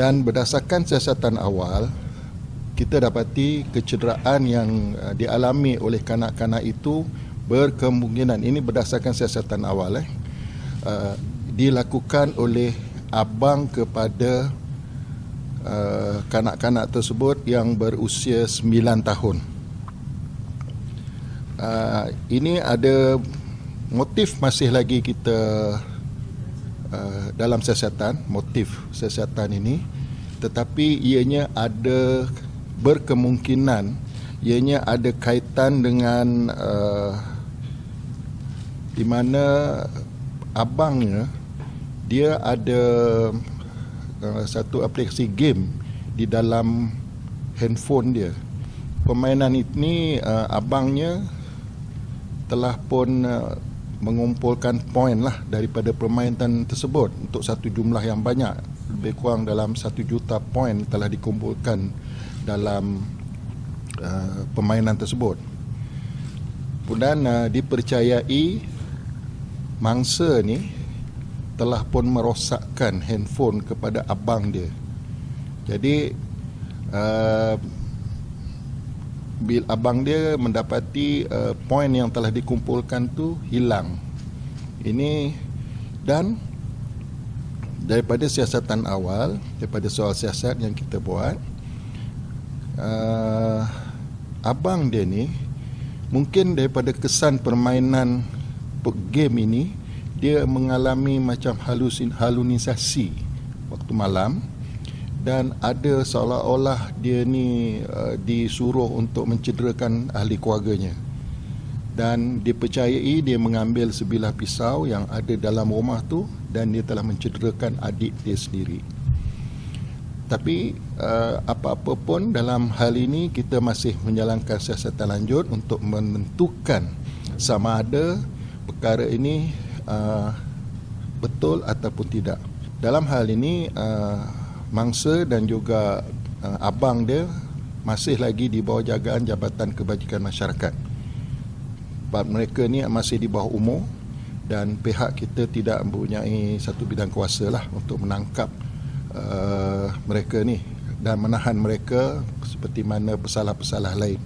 Dan berdasarkan siasatan awal, kita dapati kecederaan yang uh, dialami oleh kanak-kanak itu berkemungkinan ini berdasarkan siasatan awal eh uh, dilakukan oleh abang kepada uh, kanak-kanak tersebut yang berusia 9 tahun. Uh, ini ada motif masih lagi kita uh, dalam siasatan motif siasatan ini tetapi ianya ada berkemungkinan ianya ada kaitan dengan uh, di mana abangnya dia ada uh, satu aplikasi game di dalam handphone dia. Permainan ini uh, abangnya telah pun uh, mengumpulkan poin lah daripada permainan tersebut untuk satu jumlah yang banyak lebih kurang dalam satu juta poin telah dikumpulkan dalam uh, permainan tersebut. Kemudian uh, dipercayai mangsa ni telah pun merosakkan handphone kepada abang dia. Jadi uh, bil abang dia mendapati uh, poin yang telah dikumpulkan tu hilang. Ini dan daripada siasatan awal, daripada soal siasat yang kita buat, uh, abang dia ni mungkin daripada kesan permainan game ini dia mengalami macam halusin halunisasi waktu malam dan ada seolah-olah dia ni uh, disuruh untuk mencederakan ahli keluarganya dan dipercayai dia mengambil sebilah pisau yang ada dalam rumah tu dan dia telah mencederakan adik dia sendiri tapi uh, apa-apa pun dalam hal ini kita masih menjalankan siasatan lanjut untuk menentukan sama ada perkara ini uh, betul ataupun tidak. Dalam hal ini uh, mangsa dan juga uh, abang dia masih lagi di bawah jagaan Jabatan Kebajikan Masyarakat. Sebab mereka ni masih di bawah umur dan pihak kita tidak mempunyai satu bidang kuasa lah untuk menangkap uh, mereka ni dan menahan mereka seperti mana pesalah-pesalah lain.